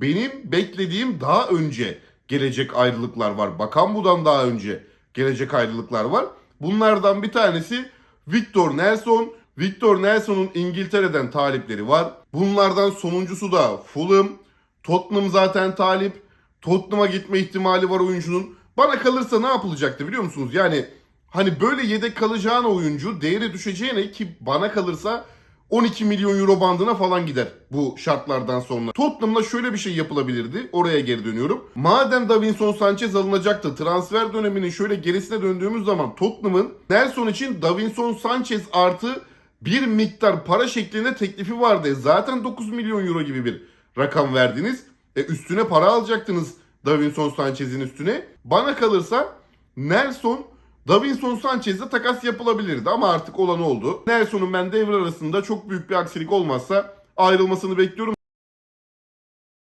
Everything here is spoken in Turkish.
benim beklediğim daha önce gelecek ayrılıklar var. Bakan Bu'dan daha önce gelecek ayrılıklar var. Bunlardan bir tanesi Victor Nelson. Victor Nelson'un İngiltere'den talipleri var. Bunlardan sonuncusu da Fulham. Tottenham zaten talip. Tottenham'a gitme ihtimali var oyuncunun. Bana kalırsa ne yapılacaktı biliyor musunuz? Yani hani böyle yedek kalacağına oyuncu değeri düşeceğine ki bana kalırsa 12 milyon euro bandına falan gider bu şartlardan sonra. Tottenham'da şöyle bir şey yapılabilirdi. Oraya geri dönüyorum. Madem Davinson Sanchez alınacaktı transfer döneminin şöyle gerisine döndüğümüz zaman Tottenham'ın Nelson için Davinson Sanchez artı bir miktar para şeklinde teklifi vardı. Zaten 9 milyon euro gibi bir rakam verdiniz. E üstüne para alacaktınız Davinson Sanchez'in üstüne. Bana kalırsa Nelson Davinson Sanchez'le takas yapılabilirdi ama artık olan oldu. Nelson'un ben devre arasında çok büyük bir aksilik olmazsa ayrılmasını bekliyorum.